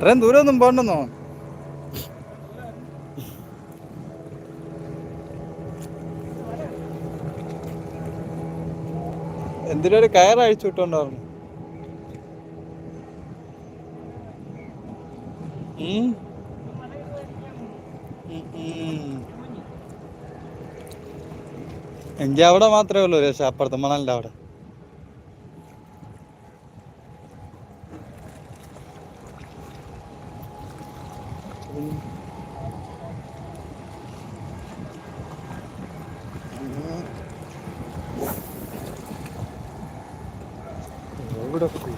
ഇത്രയും ദൂരമൊന്നും പോണ്ടെന്നോ എന്തിനൊരു കയർ അഴിച്ചു വിട്ടോണ്ടായിരുന്നു ഉം. ഉം, ഉം. എങ്കി അവിടെ മാത്രമേ ഉള്ളൂ രക്ഷ അപ്പുറത്ത് മണലിന്റെ അവിടെ എവിടെ പോയി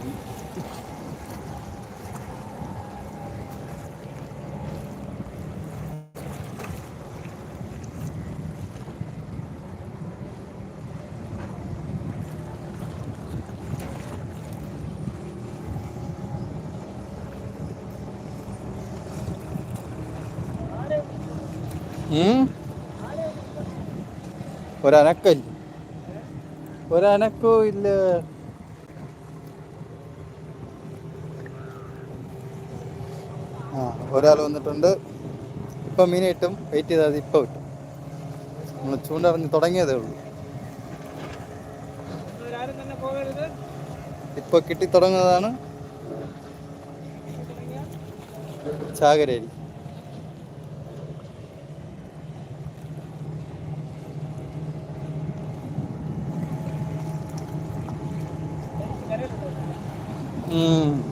ഉം? ഒരനക്കല്ല. ഒരനക്കോ ഇല്ല? ആ ഒരാൾ വന്നിട്ടുണ്ട്. ഇപ്പം മീൻ കിട്ടും. വെയിറ്റ് ചെയ്താൽ ഇപ്പം കിട്ടും. നമ്മൾ ചൂണ്ടറിഞ്ഞ് തുടങ്ങിയതേ ഉള്ളൂ. ഇപ്പൊ കിട്ടി തുടങ്ങുന്നതാണ് ചാകരേരി. ഉം.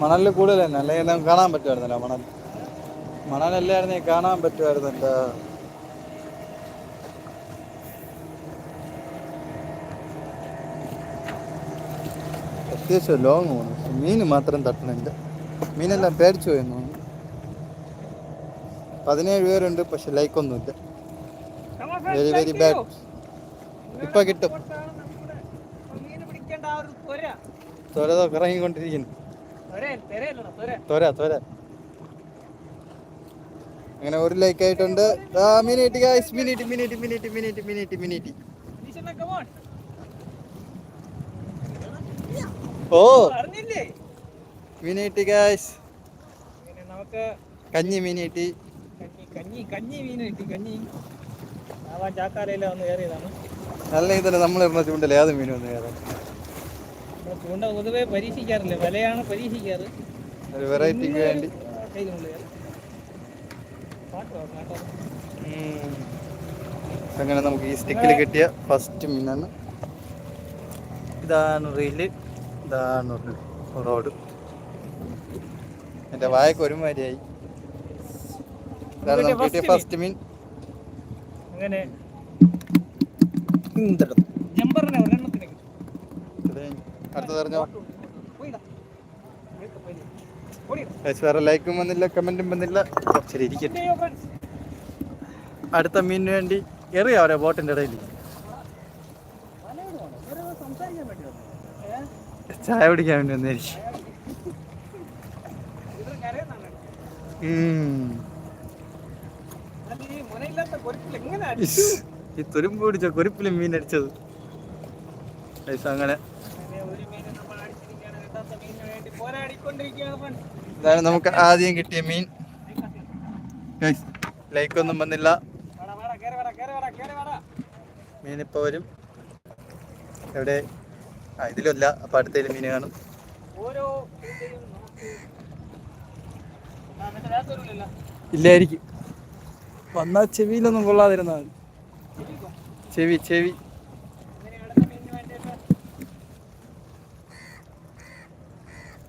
മണലിൽ കൂടുതൽ തന്നെ അല്ലെങ്കിൽ നമുക്ക് കാണാൻ പറ്റുമായിരുന്നല്ലോ മണൽ. മണലല്ലായിരുന്നേ കാണാൻ പറ്റുമായിരുന്നല്ലോ അത്യാവശ്യം ലോങ് പോകുന്നു മീൻ മാത്രം തട്ടണില്ല മീനെല്ലാം പേടിച്ചു പോയെന്നു തോന്നുന്നു. പതിനേഴ് പേരുണ്ട് പക്ഷെ ലൈക്കൊന്നുമില്ല വെരി വെരി ബാഡ് ഇപ്പൊ കിട്ടും. ത്വരതോ ഇറങ്ങിക്കൊണ്ടിരിക്കുന്നു തൊര. തൊര അങ്ങനെ ഒരു ലൈക്ക് ആയിട്ടുണ്ട്. ആ minute guys minute minute minute minute minute minute. ഓ. മിനിറ്റ് ഗൈസ് നമുക്ക് കഞ്ഞി മിനിറ്റ്. കഞ്ഞി കഞ്ഞി കഞ്ഞി മീൻ കിട്ടി കഞ്ഞി. ആവാൻ ചാക്കാലയില വന്ന് കയറിയതാണ്. തന്നെ നമ്മൾ ഇടുന്ന ചൂണ്ടല്ലേ? അത് കയറാം നമ്മൾ ചൂണ്ട പൊതുവെ പരീക്ഷിക്കാറില്ല. വിലയാണ് പരീക്ഷിക്കാറ്. ഒരു വെറൈറ്റിക്ക് വേണ്ടി. അങ്ങനെ നമുക്ക് ഈ സ്റ്റിക്കിൽ കിട്ടിയ ഫസ്റ്റ് മീനാണ് ഇതാണ് റീൽ ഇതാണ് റോഡ് എന്റെ വായക്ക് ഒരുമാതിരിയായി. ഇതാണ് നമുക്ക് കിട്ടിയ ഫസ്റ്റ് മീൻ അങ്ങനെ. ഇന്തടം. ജമ്പറിനെ ഒരെണ്ണത്തിന് കിട്ടി. ഇത് അടുത്തത് അറിഞ്ഞോ. വേറെ ലൈക്കും വന്നില്ല കമന്റും വന്നില്ല. ശരി ഇരിക്കട്ടെ അടുത്ത മീനിന് വേണ്ടി എറിയാ അവരെ ബോട്ടിന്റെ ഇടയിൽ. ചായ പിടിക്കാൻ വേണ്ടി. അല്ല, ഈ തുരുമ്പ് പിടിച്ച കുരിപ്പിലും മീൻ അടിച്ചത്. അങ്ങനെ അങ്ങനെ ഒരു മീനെ നമ്മൾ അടിച്ചിരിക്കുകയാണ്. രണ്ടാമത്തെ മീനിന് വേണ്ടി പോരാടിക്കൊണ്ടിരിക്കുകയാണ് friends. ഇതാണ് നമുക്ക് ആദ്യം കിട്ടിയ മീൻ. ലൈക്ക് ഒന്നും വന്നില്ല. ഇപ്പൊ വരും. എവിടെ? ആ ഇതിലല്ല അപ്പൊ അടുത്തതിൽ മീൻ കാണും. ഇല്ലായിരിക്കും. വന്നാ ചെവിയിലൊന്നും കൊള്ളാതിരുന്നാൽ ചെവി ചെവി ഇങ്ങനെ അടുത്ത മീനിന് വേണ്ടിയിട്ട്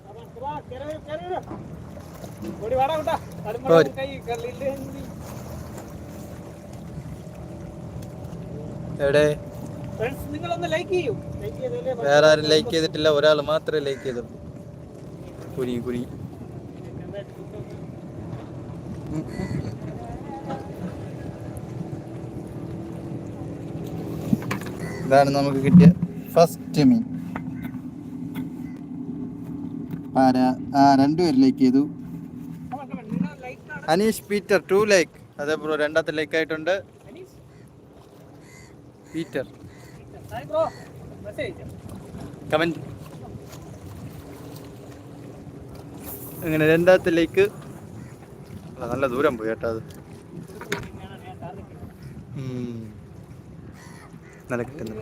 വാ, വാ, കേറി വരൂ, കേറി വരൂ. ഓടി വാടാ കുട്ടാ. തലമുറ ഓടി. കൈ കല്ലില്ലെങ്കിൽ എവിടെ? വേറെ ആരും ലൈക്ക് ചെയ്തിട്ടില്ല. ഒരാൾ മാത്രമേ ലൈക്ക് ചെയ്തുള്ളൂ. കുരുങ്ങി കുരുങ്ങി ഇതാണ് നമുക്ക് കിട്ടിയ ഫസ്റ്റ് മീൻ. ആരാ? ആ രണ്ടുപേരിലേക്ക് ചെയ്തു. അനീഷ് പീറ്റർ ടു ലൈക്ക് അതെ ബ്രോ രണ്ടാമത്തെ ലൈക്ക് ആയിട്ടുണ്ട്. പീറ്റർ. കമന്റ് അങ്ങനെ രണ്ടാമത്തെ ലൈക്ക് നല്ല ദൂരം പോയി കേട്ടോ അത്. നല്ല കിട്ടുന്നു.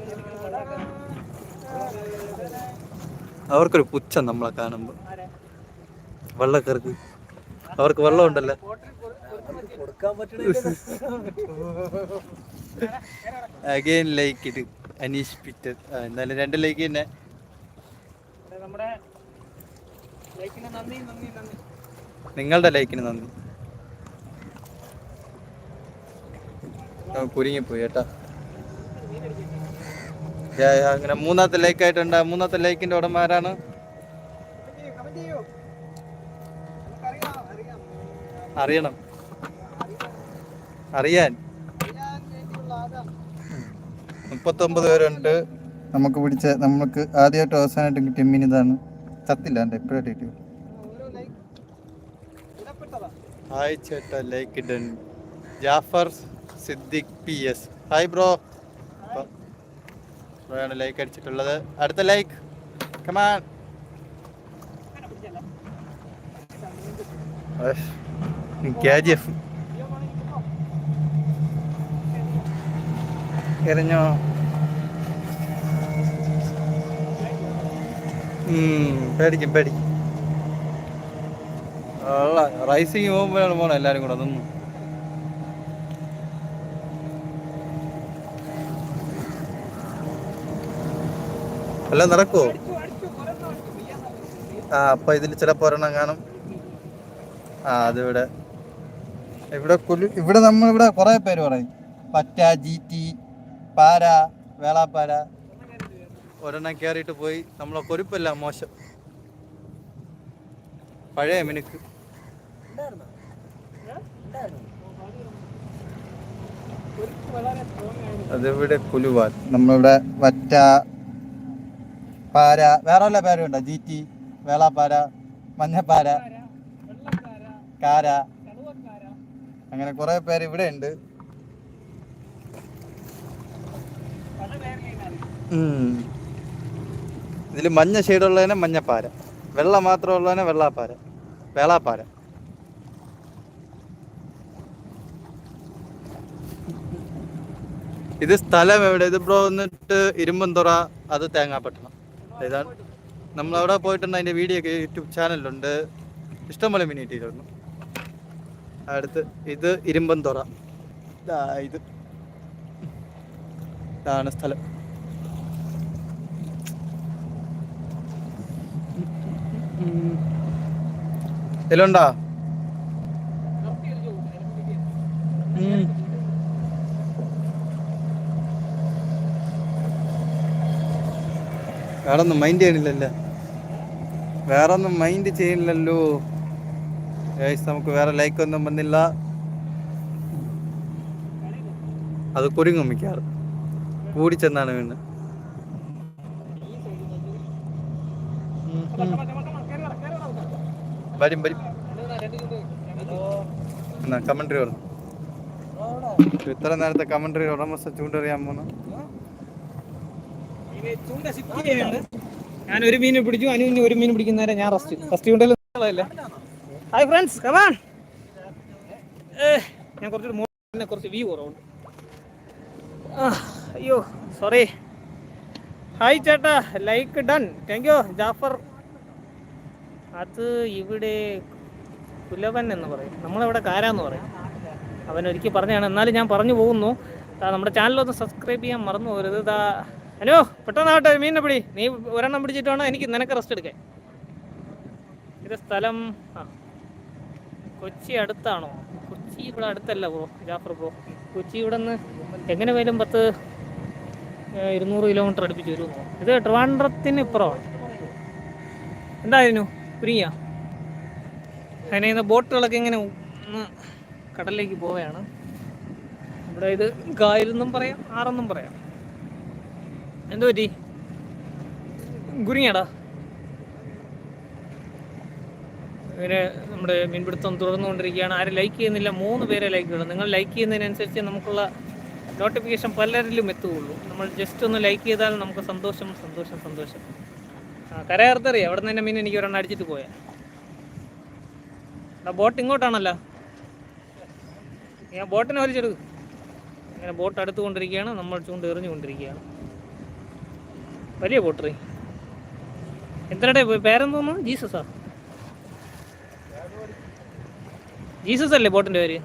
അവർക്കൊരു പുച്ഛം നമ്മളെ കാണുമ്പോൾ വെള്ളക്കാർക്ക്. അവർക്ക് വെള്ളം ഉണ്ടല്ലോ അഗൈൻ ലൈക്ക് ഇത് അനീഷ് പിറ്റർ എന്നാലും രണ്ട് ലൈക്ക് തന്നെ. നിങ്ങളുടെ ലൈക്കിന് നന്ദി കുരുങ്ങിപ്പോയി യാ, അങ്ങനെ മൂന്നാമത്തെ ലൈക്കായിട്ടുണ്ട് മൂന്നാമത്തെ ലൈക്കിന്റെ ഉടമ ആരാണ് കമന്റ് ചെയ്യൂ നമുക്കറിയാം അറിയാം അറിയണം. അറിയാൻ. മുപ്പത്തൊമ്പത് പേരുണ്ട്. നമുക്ക് പിടിച്ച നമുക്ക് ആദ്യമായിട്ട് അവസാനമായിട്ട് കിട്ടിയ മീൻ ഇതാണ്. ചത്തില്ല എന്റെ എപ്പോഴായിട്ട് ഇടപെട്ടതാ ഹായ് ചേട്ടാ like done Jafar Siddique P S hi bro ബ്രോയാണ് like അടിച്ചിട്ടുള്ളത്. അടുത്ത like come on K G F എറിഞ്ഞോ പേടിക്കും പേടിക്കും. റൈസിങ് പോകുമ്പോഴാണ് പോണം എല്ലാരും കൂടെ അതൊന്നും എല്ലാം നടക്കുവോ? ആ അപ്പൊ ഇതിൽ ചില ഒരെണ്ണം കാണും. ആ അതിവിടെ. ഇവിടെ കുലു ഇവിടെ നമ്മൾ ഇവിടെ കുറെ പേര് പറയും. പറ്റ ജി ടി പാര വേളാപ്പാര. ഒരെണ്ണം കയറിയിട്ട് പോയി. നമ്മളെ കൊരുപ്പല്ല മോശം. പഴയ മിനുക്ക്. അതിവിടെ കുലുവാൻ. നമ്മളിവിടെ വറ്റ പാര വേറെ വല്ല പേരുണ്ടോ? ജി ടി വേളാപ്പാര മഞ്ഞപ്പാര കാര. അങ്ങനെ കുറെ പേര് ഇവിടെ ഉണ്ട്. ഇതിൽ മഞ്ഞ ഷെയ്ഡുള്ളതിനെ മഞ്ഞപ്പാര. വെള്ള മാത്രമുള്ളതിനെ വെള്ളാപ്പാര. വേളാപ്പാര. ഇത് സ്ഥലം എവിടെ? ഇത് ബ്രോ വന്നിട്ട് ഇരുമ്പന്തുറ അത് തേങ്ങാപ്പട്ടണം ഇതാണ്. നമ്മൾ അവിടെ പോയിട്ടുണ്ട് അതിന്റെ വീഡിയോ ഒക്കെ യൂട്യൂബ് ചാനലുണ്ട് ഇഷ്ടംപോലെ മിനിറ്റ് കിട്ടിയിരുന്നു. അടുത്ത് ഇത് ഇരുമ്പന്തുറ ഇതാ ഇത്. ഇതാണ് സ്ഥലം. ഇതിലുണ്ടോ? വേറൊന്നും മൈൻഡ് ചെയ്യണില്ലല്ലോ? വേറൊന്നും മൈൻഡ് ചെയ്യണില്ലല്ലോ. ഗൈസ് നമുക്ക് വേറെ ലൈക്ക് ഒന്നും വന്നില്ല. അത് കുരുങ്ങും മിക്കാറ് കൂടി ചെന്നാണ് വീണ്. വരും വരും. എന്നാ കമൻട്രി പറഞ്ഞു ഇത്ര നേരത്തെ കമൻട്രി ഉടമസ്ഥ ചൂണ്ടറിയാൻ പോന്നു ഞാൻ ഒരു മീൻ പിടിച്ചു അനു ഒരു മീൻ പിടിക്കുന്നേരം ഞാൻ റസ്റ്റ് ഫസ്റ്റ് ചൂണ്ടല്ലേ ഹായ് ഫ്രണ്ട്സ് കമാൻ ഞാൻ കുറച്ചൊരു മോനെ കുറച്ച് വ്യൂ കുറവുണ്ട്. അയ്യോ സോറി ഹായ് ചേട്ടാ. Like done thank you Jafar അത് ഇവിടെ കുലവൻ എന്ന് പറയും. നമ്മളിവിടെ കാരാന്ന് പറയും. അവൻ ഒരിക്കൽ പറഞ്ഞതാണ്. എന്നാലും ഞാൻ പറഞ്ഞു പോകുന്നു. നമ്മുടെ ചാനലൊന്ന് സബ്സ്ക്രൈബ് ചെയ്യാൻ മറന്നു പോരുത് ഇതാ ഹലോ പെട്ടെന്നാവട്ടെ മീനിനെ പിടി. നീ ഒരെണ്ണം പിടിച്ചിട്ട് വേണം എനിക്ക് നിനക്ക് റെസ്റ്റ് എടുക്കാൻ. ഇത് സ്ഥലം ആ. കൊച്ചി അടുത്താണോ? കൊച്ചി ഇവിടെ അടുത്തല്ല ബ്രോ ജാഫർ ബ്രോ. കൊച്ചി ഇവിടെ നിന്ന് എങ്ങനെ പോയാലും പത്ത് ഇരുന്നൂറ് കിലോമീറ്റർ അടുപ്പിച്ച് വരും ഇത് ട്രിവാൻഡ്രത്തിന് ഇപ്പുറമാണ്. എന്തായിരുന്നു? പ്രിയ അതിനെ ബോട്ടുകളൊക്കെ ഇങ്ങനെ ഒന്ന് കടലിലേക്ക് പോവുകയാണ്. ഇവിടെ ഇത് കായലെന്നും പറയാം ആറെന്നും പറയാം. എന്തു പറ്റി ഗുരിങ്ങടാ ഇവർ നമ്മുടെ മീൻപിടുത്തം തുടർന്നുകൊണ്ടിരിക്കുകയാണ്. ആരും ലൈക്ക് ചെയ്യുന്നില്ല. മൂന്ന് പേരെ ലൈക്ക് ചെയ്യണം നിങ്ങൾ ലൈക്ക് ചെയ്യുന്നതിനനുസരിച്ച് നമുക്കുള്ള നോട്ടിഫിക്കേഷൻ പലരിലും എത്തുകയുള്ളൂ. നമ്മൾ ജസ്റ്റ് ഒന്ന് ലൈക്ക് ചെയ്താൽ നമുക്ക് സന്തോഷം സന്തോഷം സന്തോഷം. ആ കരയർത്തറി അവിടെ നിന്ന് തന്നെ മീൻ എനിക്ക് ഒരെണ്ണം അടിച്ചിട്ട് പോയാ. ബോട്ട് ഇങ്ങോട്ടാണല്ലോ. ഞാൻ ബോട്ടിനെ വലിച്ചെടുക്കും. അങ്ങനെ ബോട്ട് അടുത്തുകൊണ്ടിരിക്കുകയാണ്. നമ്മൾ ചൂണ്ട് എറിഞ്ഞുകൊണ്ടിരിക്കുകയാണ്. വലിയ ബോട്ടറി എത്രയുടെ പേരെന്തോന്നു? ജീസസാ? ജീസസ് അല്ലേ ബോട്ടിന്റെ പേര്?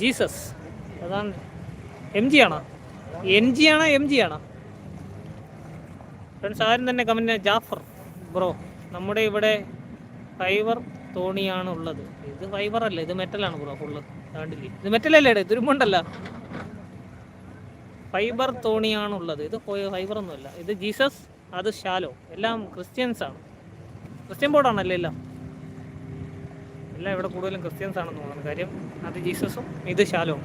ജീസസ്. അതാണ്. എം ജി ആണോ? എൻ ജി ആണോ എം ജി ആണോ? ഫ്രണ്ട്സ് ആരും തന്നെ കമന്റ് ജാഫർ ബ്രോ നമ്മുടെ ഇവിടെ ഫൈബർ തോണിയാണ് ഉള്ളത്. ഇത് ഫൈബർ അല്ല ഇത് മെറ്റലാണ് ബ്രോ ഫുള്ള് താണ്ടില്ലേ ഇത് മെറ്റലല്ലേ തുരുമ്പുണ്ടല്ല. ഫൈബർ തോണിയാണ് ഉള്ളത്. ഇത് ഫൈബർ ഒന്നുമല്ല. ഇത് ജീസസ് അത് ഷാലോ. എല്ലാം ക്രിസ്ത്യൻസ് ആണ് ക്രിസ്ത്യൻ ബോർഡാണല്ലേ എല്ലാം? എല്ലാം ഇവിടെ കൂടുതലും ക്രിസ്ത്യൻസ് ആണെന്ന് തോന്നുന്നു. കാര്യം അത് ജീസസും ഇത് ശാലോ.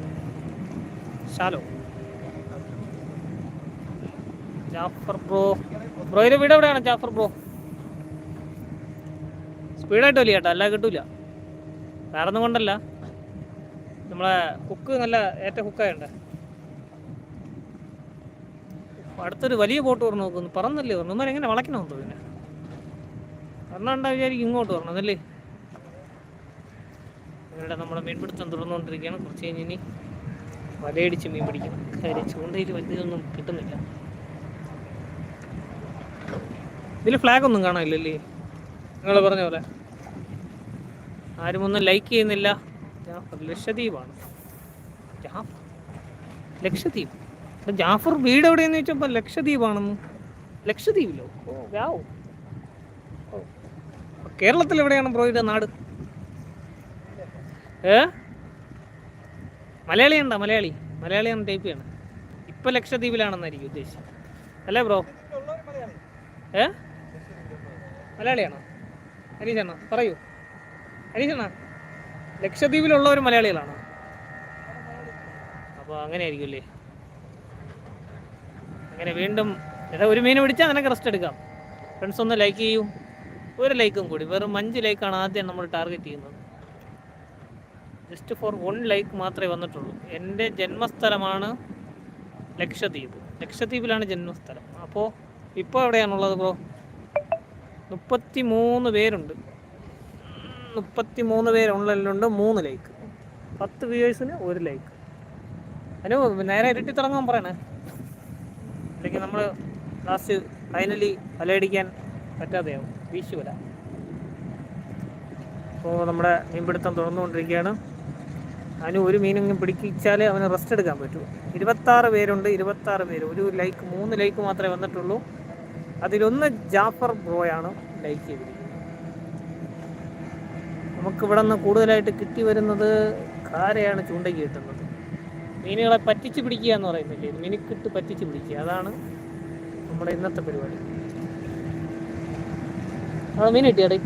ശാലോ. ജാഫർ ബ്രോ. ബ്രോയുടെ വീട് എവിടെയാണ് ജാഫർ ബ്രോ? സ്പീഡായിട്ട് വലിയ കേട്ടോ അല്ല കിട്ടൂല. വേറെ ഒന്നും കൊണ്ടല്ല. നമ്മളെ കുക്ക് നല്ല ഏറ്റ ഹുക്കായുണ്ട് അടുത്തൊരു വലിയ ബോട്ട് പറഞ്ഞു നോക്കുന്നു പറന്നല്ലേ പറഞ്ഞു. എങ്ങനെ വളയ്ക്കണമെന്ന് പിന്നെ. പറഞ്ഞാൽ വിചാരിക്കും ഇങ്ങോട്ട് പറഞ്ഞു അതല്ലേ? മീൻപിടുത്തം തുടർന്നുകൊണ്ടിരിക്കുകയാണ്. കുറച്ച് കഴിഞ്ഞ് ഇനി വലയടിച്ച് മീൻ പിടിക്കണം കാര്യം ചൂണ്ടയിൽ വലിയതൊന്നും കിട്ടുന്നില്ല. ഇതിൽ ഫ്ലാഗ് ഒന്നും കാണാനില്ലല്ലേ നിങ്ങൾ പറഞ്ഞ പോലെ. ആരുമൊന്നും ലൈക്ക് ചെയ്യുന്നില്ല. ലക്ഷദ്വീപാണ്. ജാഫർ ലക്ഷദ്വീപ്. അപ്പൊ ജാഫർ വീട് എവിടെയെന്ന് ചോദിച്ചപ്പോൾ ലക്ഷദ്വീപാണെന്ന്. ലക്ഷദ്വീപിലോ? ഓ. വ്യാവോ കേരളത്തിൽ എവിടെയാണ് ബ്രോയുടെ നാട്? ഏ? മലയാളി ഉണ്ടോ മലയാളി. മലയാളിയാണ് ടൈപ്പ് ചെയ്യണം. ഇപ്പൊ ലക്ഷദ്വീപിലാണെന്നായിരിക്കും ഉദ്ദേശിച്ചത് അല്ലേ ബ്രോ ഏ? മലയാളിയാണോ? ഹരീഷണ്ണ പറയൂ. അനീഷണ്ണ ലക്ഷദ്വീപിലുള്ള ഒരു മലയാളികളാണോ? അപ്പോൾ അങ്ങനെ അല്ലേ അങ്ങനെ വീണ്ടും ഏതാ ഒരു മീൻ പിടിച്ചാൽ നിനക്ക് റെസ്റ്റ് എടുക്കാം. ഫ്രണ്ട്സ് ഒന്ന് ലൈക്ക് ചെയ്യൂ. ഒരു ലൈക്കും കൂടി. വെറും അഞ്ച് ലൈക്കാണ് ആദ്യം നമ്മൾ ടാർഗറ്റ് ചെയ്യുന്നത്. ജസ്റ്റ് ഫോർ വൺ ലൈക്ക് മാത്രമേ വന്നിട്ടുള്ളൂ. എന്റെ ജന്മസ്ഥലമാണ് ലക്ഷദ്വീപ്. ലക്ഷദ്വീപിലാണ് ജന്മസ്ഥലം. അപ്പോൾ ഇപ്പോൾ എവിടെയാണുള്ളത് ബ്രോ? മുപ്പത്തി മൂന്ന് പേരുണ്ട്. മുപ്പത്തി മൂന്ന് പേരുള്ളതിലുണ്ട് മൂന്ന് ലൈക്ക്. പത്ത് വ്യൂവേഴ്സിന് ഒരു ലൈക്ക്. അതിന് നേരെ ഇരട്ടി തുടങ്ങാൻ പറയണേ. അല്ലെങ്കിൽ നമ്മൾ ലാസ്റ്റ് ഫൈനലി വലയടിക്കാൻ പറ്റാതെയാവും വീശുവല അപ്പോൾ നമ്മുടെ മീൻപിടുത്തം തുറന്നുകൊണ്ടിരിക്കുകയാണ് അതിന് ഒരു മീനെങ്കിലും പിടിച്ചാലേ അവന് റെസ്റ്റ് എടുക്കാൻ പറ്റൂ. ഇരുപത്താറ് പേരുണ്ട് ഇരുപത്താറ് പേര്. ഒരു ലൈക്ക് മൂന്ന് ലൈക്ക് മാത്രമേ വന്നിട്ടുള്ളൂ. അതിലൊന്ന് ജാഫർ ബ്രോയാണ് ലൈക്ക് ചെയ്തിരിക്കുന്നത്. നമുക്ക് ഇവിടെ നിന്ന് കൂടുതലായിട്ട് കിട്ടി വരുന്നത് കാരയാണ് ചൂണ്ടയ്ക്ക് കിട്ടുന്നത്. മീനുകളെ പറ്റിച്ച് പിടിക്കുക എന്ന് പറയുന്നില്ലേ? മിനുക്കിട്ട് പറ്റിച്ച് പിടിക്കുക. അതാണ് നമ്മുടെ ഇന്നത്തെ പരിപാടി. അത് മീൻ കിട്ടിയാടേ.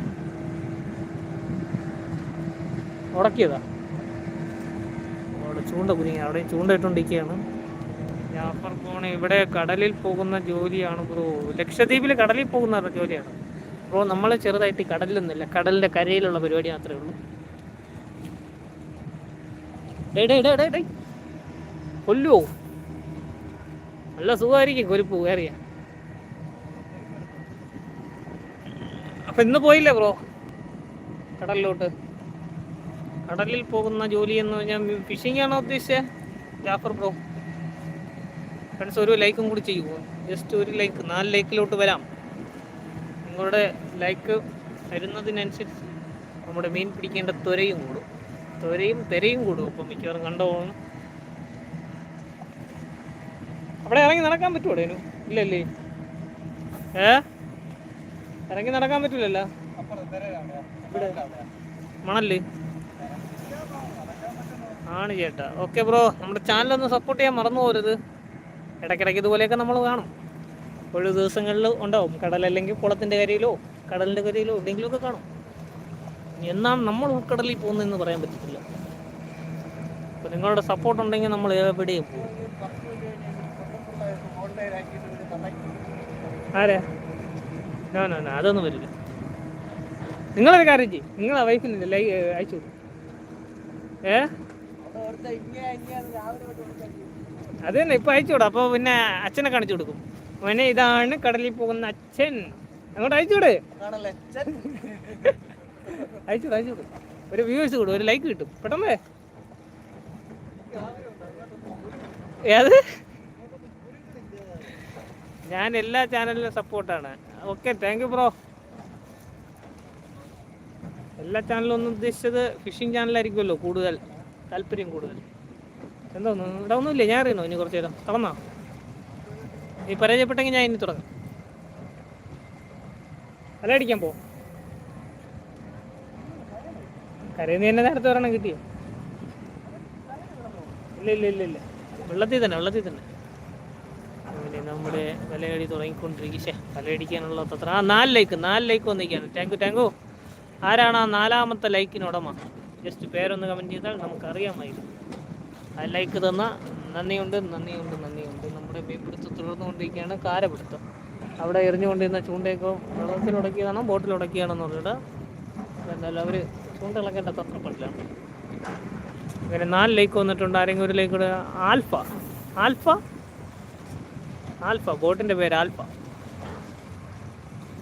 ഉടക്കിയതാ. ചൂണ്ട കുരുങ്ങി അവിടെ ചൂണ്ട ഇട്ടുകൊണ്ടിരിക്കുകയാണ് ജാഫർ പോണ ഇവിടെ കടലിൽ പോകുന്ന ജോലിയാണ് ബ്രോ. ലക്ഷദ്വീപിൽ കടലിൽ പോകുന്ന ജോലിയാണ്. ബ്രോ നമ്മൾ ചെറുതായിട്ട് കടലിലൊന്നുമില്ല കടലിന്റെ കരയിലുള്ള പരിപാടി മാത്രമേ ഉള്ളൂ. ഡേ ഡേ ഡേ ഡേ കൊല്ലുവോ? നല്ല സുഖമായിരിക്കും കൊരുപ്പ് കയറിയ. അപ്പൊ ഇന്ന് പോയില്ലേ ബ്രോ? കടലിലോട്ട്. കടലിൽ പോകുന്ന ജോലി എന്ന് പറഞ്ഞാൽ ഫിഷിംഗ് ആണോ ഉദ്ദേശിച്ചത് ജാഫർ ബ്രോ ഫ്രണ്ട്സ് ഒരു ലൈക്കും കൂടി ചെയ്യുമോ ജസ്റ്റ് ഒരു ലൈക്ക് നാല് ലൈക്കിലോട്ട് വരാം. നിങ്ങളുടെ ലൈക്ക് വരുന്നതിനനുസരിച്ച് നമ്മുടെ മീൻ പിടിക്കേണ്ട ത്വരയും കൂടും. ത്വരയും തിരയും കൂടും. അപ്പം മിക്കവാറും കണ്ടുപോകണം അവിടെ ഇറങ്ങി നടക്കാൻ പറ്റുമോ ഡേനു? ഇല്ലല്ലേ? ഏ? ഇറങ്ങി നടക്കാൻ പറ്റില്ലല്ലോ ഇവിടെ. മണല്ലേ ആണ് ചേട്ടാ. ഓക്കെ ബ്രോ നമ്മുടെ ചാനലൊന്ന് സപ്പോർട്ട് ചെയ്യാൻ മറന്നു പോരുത്. ഇടയ്ക്കിടയ്ക്ക് ഇതുപോലെയൊക്കെ നമ്മൾ കാണും. ഒഴിവ് ദിവസങ്ങളിൽ ഉണ്ടാവും. കടലല്ലെങ്കിൽ കുളത്തിന്റെ കരയിലോ കടലിന്റെ കരയിലോ എവിടെയെങ്കിലുമൊക്കെ കാണും. എന്നാണ് നമ്മൾ ഉൾക്കടലിൽ പോകുന്നതെന്ന് പറയാൻ പറ്റത്തില്ല. അപ്പോൾ നിങ്ങളുടെ സപ്പോർട്ട് ഉണ്ടെങ്കിൽ നമ്മൾ എവിടെയും പോകും. ആരാ? നോ നോ നോ അതൊന്നും വരില്ല. നിങ്ങളൊരു കാര്യം ചെയ്യും. നിങ്ങളെ വൈഫിനില്ല ലൈ അയച്ചു ഏ? അത് തന്നെ ഇപ്പൊ അയച്ചു വിടാം അപ്പോൾ പിന്നെ അച്ഛനെ കാണിച്ചു കൊടുക്കും. പിന്നെ ഇതാണ് കടലിൽ പോകുന്ന അച്ഛൻ. അങ്ങോട്ട് അയച്ചുകൂടെ അയച്ചു അയച്ചു ഒരു വ്യൂസ് കൂടും ഒരു ലൈക്ക് കിട്ടും. പെട്ടെന്ന് ഏത്? ഞാൻ എല്ലാ ചാനലിലും സപ്പോർട്ടാണ് ഓക്കെ താങ്ക് യു ബ്രോ എല്ലാ ചാനലും ഒന്നും ഉദ്ദേശിച്ചത് ഫിഷിംഗ് ചാനലായിരിക്കുമല്ലോ കൂടുതൽ. താല്പര്യം കൂടുതൽ. എന്തോന്നു ഇവിടെ ഒന്നുമില്ല? ഞാൻ അറിയുന്നു ഇനി കുറച്ച് നേരം? തുറന്നോ നീ പരാജയപ്പെട്ടെങ്കിൽ ഞാൻ ഇനി തുടങ്ങാം. അടിക്കാൻ പോ. കരയുന്ന എന്നെ നേരത്തെ ഒരെണ്ണം കിട്ടിയോ? ഇല്ല ഇല്ല ഇല്ല ഇല്ല. വെള്ളത്തിൽ തന്നെ വെള്ളത്തിൽ തന്നെ. അങ്ങനെ നമ്മുടെ വലയടി തുടങ്ങിക്കൊണ്ടിരിക്കുക വലയടിക്കാനുള്ള അത്ര ആ നാല് ലൈക്ക് നാല് ലൈക്ക് വന്നിരിക്കുകയാണ്. താങ്ക് യു ആരാണ് ആ നാലാമത്തെ ലൈക്കിന് ഉടമ? ജസ്റ്റ് പേരൊന്ന് കമന്റ് ചെയ്താൽ നമുക്കറിയാമായിരുന്നു. ലൈക്ക് തന്ന നന്ദിയുണ്ട് നന്ദിയുണ്ട് നന്ദിയുണ്ട്. നമ്മുടെ മീൻപിടുത്തം തുടർന്നുകൊണ്ടിരിക്കുകയാണ്. കാരപിടുത്തം. അവിടെ എറിഞ്ഞുകൊണ്ടിരുന്ന ചൂണ്ടയൊക്കെ ബോട്ടിൽ ഉടക്കിയാണെന്ന് പറഞ്ഞിട്ട്. എന്തായാലും അവർ ചൂണ്ട ഇളക്കേണ്ട തത്രപ്പെട്ടിലാണ് അങ്ങനെ നാല് ലൈക്ക് വന്നിട്ടുണ്ട്. ആരെങ്കിലും ഒരു ലൈക്ക് ആൽഫ. ആൽഫ? ആൽഫ. ബോട്ടിന്റെ പേര് ആൽഫ.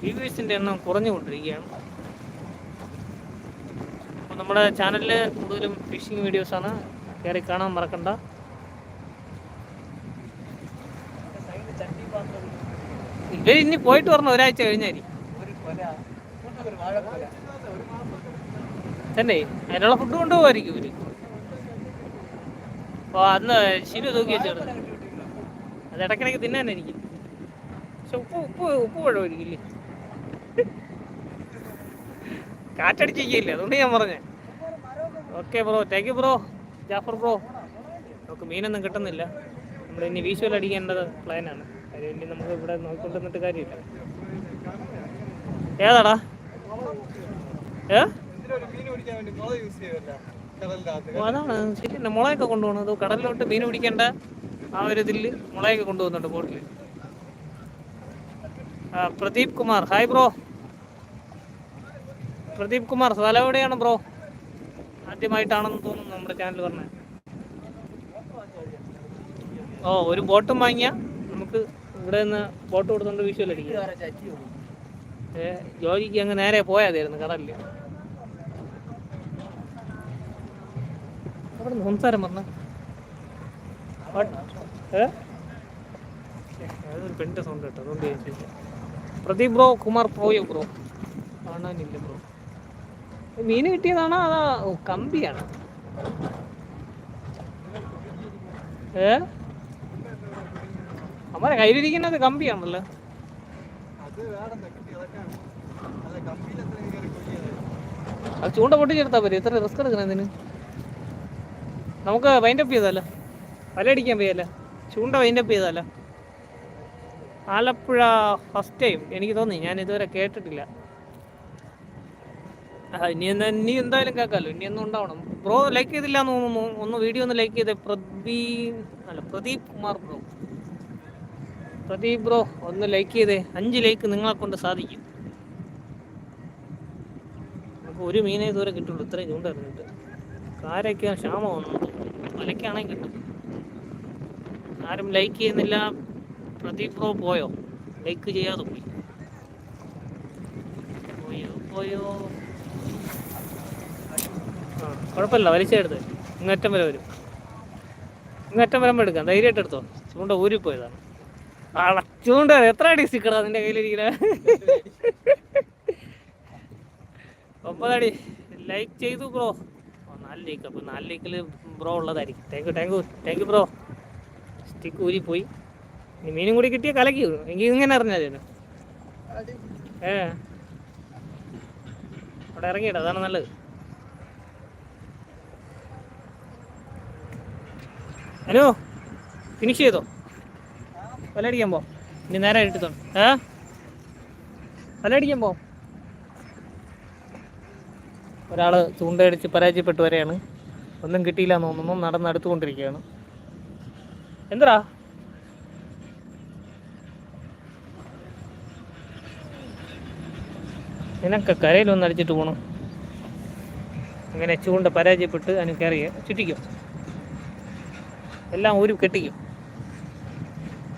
വ്യൂവേഴ്സിന്റെ എണ്ണം കുറഞ്ഞുകൊണ്ടിരിക്കുകയാണ്. നമ്മുടെ ചാനലിൽ കൂടുതലും ഫിഷിംഗ് വീഡിയോസാണ് കയറി കാണാൻ മറക്കണ്ട. ഇനി പോയിട്ട് പറഞ്ഞു ഒരാഴ്ച കഴിഞ്ഞായിരിക്കും. തന്നെ അതിനുള്ള ഫുഡ് കൊണ്ടുപോകായിരിക്കും ഇവർ. അപ്പോൾ അന്ന് ശരി തൂക്കി വെച്ചോളൂ അത് ഇടയ്ക്കിടയ്ക്ക് തിന്നാനായിരിക്കും. പക്ഷെ ഉപ്പ് ഉപ്പ് ഉപ്പ് കുഴപ്പമായിരിക്കില്ലേ കാറ്റടിച്ചിരിക്കില്ലേ അതുകൊണ്ട് ഞാൻ പറഞ്ഞേ. Okay bro thank you bro Jafar bro നമുക്ക് മീനൊന്നും കിട്ടുന്നില്ല. നമ്മൾ ഇനി വീശുവൽ അടിക്കേണ്ടത് പ്ലാനാണ് അതിന് വേണ്ടി നമുക്ക് ഇവിടെ നോക്കിക്കൊണ്ടിരുന്നിട്ട് കാര്യമില്ല. ഏതാടാ? അതാണ്. ശരി മുളയൊക്കെ അത് കടലിലോട്ട് മീൻ പിടിക്കേണ്ട ആ ഒരു ഇതിൽ മുളയൊക്കെ കൊണ്ടുപോകുന്നുണ്ട് ബോട്ടിൽ പ്രദീപ് കുമാർ. ഹായ് ബ്രോ പ്രദീപ് കുമാർ സ്ഥലം എവിടെയാണ് ബ്രോ? ആദ്യമായിട്ടാണെന്ന് തോന്നുന്നു നമ്മുടെ ചാനൽ പറഞ്ഞത്. ഓ ഒരു ബോട്ടും വാങ്ങിയ നമുക്ക് ഇവിടെ നിന്ന് ബോട്ട് കൊടുത്തോണ്ട് വിഷ്വൽ അടിക്കാം. ഏ ജോലിക്ക് അങ്ങ് നേരെ പോയാതായിരുന്നു കടലിൽ അവിടെ നിന്ന് സംസാരം പറഞ്ഞ. ഏ? അതൊരു പെണ്ണിന്റെ സൗണ്ട് കേട്ടോ? അതുകൊണ്ട് പ്രദീപ് ബ്രോ കുമാർ പോയോ ബ്രോ? കാണാനില്ല ബ്രോ. മീൻ കിട്ടിയതാണോ അതാ കമ്പിയാണ്? ഏ? അമ്മ കയ്യിലിരിക്കുന്നത് കമ്പിയാണല്ലോ. അത് ചൂണ്ട പൊട്ടിച്ചെടുത്താ പോരെ എത്ര റിസ്ക് എടുക്കണം ഇതിന്? നമുക്ക് വൈൻഡപ്പ് ചെയ്താലോ? വലയടിക്കാൻ പോയല്ലോ ചൂണ്ട വൈൻഡപ്പ് ചെയ്താലോ? ആലപ്പുഴ ഫസ്റ്റ് ടൈം എനിക്ക് തോന്നി ഞാൻ ഇതുവരെ കേട്ടിട്ടില്ല. ഇനി ഇനി എന്തായാലും കേൾക്കാമല്ലോ ഇനി ഒന്നും ഉണ്ടാവണം. ബ്രോ ലൈക്ക് ചെയ്തില്ല എന്ന് തോന്നുന്നു. ഒന്ന് വീഡിയോ ഒന്ന് ലൈക്ക് ചെയ്തേ. പ്രദീ അല്ല പ്രദീപ് കുമാർ ബ്രോ പ്രദീപ് ബ്രോ ഒന്ന് ലൈക്ക് ചെയ്തേ. അഞ്ച് ലൈക്ക് നിങ്ങളെ കൊണ്ട് സാധിക്കും. നമുക്ക് ഒരു മീനെ ഇതുവരെ കിട്ടുള്ളൂ. ഇത്രയും ചൂണ്ടായിരുന്നിട്ട് കാരൊക്കെ ക്ഷാമം വന്നു. വലയ്ക്കാണെങ്കിൽ കിട്ടും. ആരും ലൈക്ക് ചെയ്യുന്നില്ല. പ്രദീപ് ബ്രോ പോയോ? ലൈക്ക് ചെയ്യാതെ പോയി. പോയോ? പോയോ? കുഴപ്പമില്ല വലിച്ചെടുത്ത് ഇങ്ങറ്റം വരെ വരും. ഇങ്ങറ്റം വരുമ്പോൾ എടുക്കാം. ധൈര്യമായിട്ട് എടുത്തോ. ചൂണ്ട ഊരിപ്പോയതാണ്. ചൂണ്ട എത്ര അടി സ്റ്റിക്കറാ നിന്റെ കയ്യിലിരിക്കുന്ന ഒമ്പതടി ലൈക്ക് ചെയ്തു ബ്രോ നാല് ലൈക്ക് അപ്പോൾ നാല് ലൈക്കിൽ ബ്രോ ഉള്ളതായിരിക്കും. Thank you thank you thank you bro stick ഊരിപ്പോയി. ഇനി മീനും കൂടി കിട്ടിയ കലക്കി എങ്കിൽ ഇങ്ങനെ അറിഞ്ഞാൽ ഏ. അവിടെ ഇറങ്ങിയിട്ടോ? അതാണ് നല്ലത്. ഹലോ ഫിനിഷ് ചെയ്തോ? വലടിക്കാൻ പോ. ഇനി നേരെ ഇട്ടിത്തോ ഏ? വലടിക്കാൻ പോ. ഒരാൾ ചൂണ്ടയടിച്ച് പരാജയപ്പെട്ടു വരെയാണ്. ഒന്നും കിട്ടിയില്ല എന്ന് തോന്നുന്നു. നടന്നെടുത്തുകൊണ്ടിരിക്കുകയാണ് എന്തടാ? നിനക്ക് കരയിൽ ഒന്ന് അടിച്ചിട്ട് അങ്ങനെ ചൂണ്ട പരാജയപ്പെട്ട് അതിന് കയറിയ. ചുറ്റിക്കും. എല്ലാം ഒരു കെട്ടിക്കും.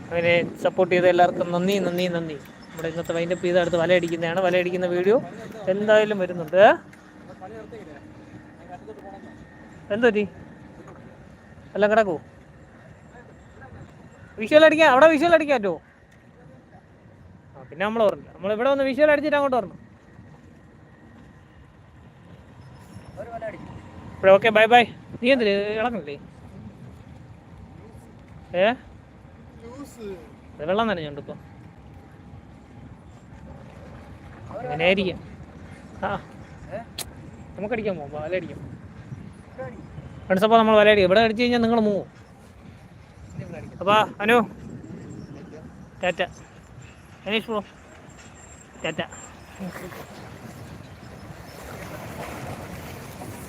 അങ്ങനെ സപ്പോർട്ട് ചെയ്ത എല്ലാവർക്കും നന്ദി നന്ദി നന്ദി. നമ്മുടെ ഇന്നത്തെ വൈൻഡപ്പ് ചെയ്ത് അടുത്ത് വലയടിക്കുന്നതാണ് വലയടിക്കുന്ന വീഡിയോ എന്തായാലും വരുന്നുണ്ട്. എന്തോറ്റി എന്തോ എല്ലാം കിടക്കൂ വിഷ്വൽ അടിക്കാൻ അവിടെ വിഷ്വൽ അടിക്കാൻ പറ്റുമോ ആ പിന്നെ നമ്മൾ പറഞ്ഞു നമ്മൾ ഇവിടെ വന്ന് വിഷ്വൽ അടിച്ചിട്ട് അങ്ങോട്ട് പറഞ്ഞു ഓക്കെ ബൈ ബൈ നീ എന്തിന്? ഇളക്കണില്ലേ? ഏ? വെള്ളം നനഞ്ഞുണ്ട് ഇപ്പൊ. അങ്ങനെ ആയിരിക്കാം. ആ. നമുക്കടിക്കാൻ പോകാം വലയടിക്കും ഫ്രണ്ട്സ് അപ്പോൾ നമ്മൾ വല അടിക്കാം. ഇവിടെ അടിച്ചു കഴിഞ്ഞാൽ നിങ്ങൾ മൂവും. അപ്പോൾ അനു. ടാറ്റ. അനീഷ് പോ ടാറ്റ.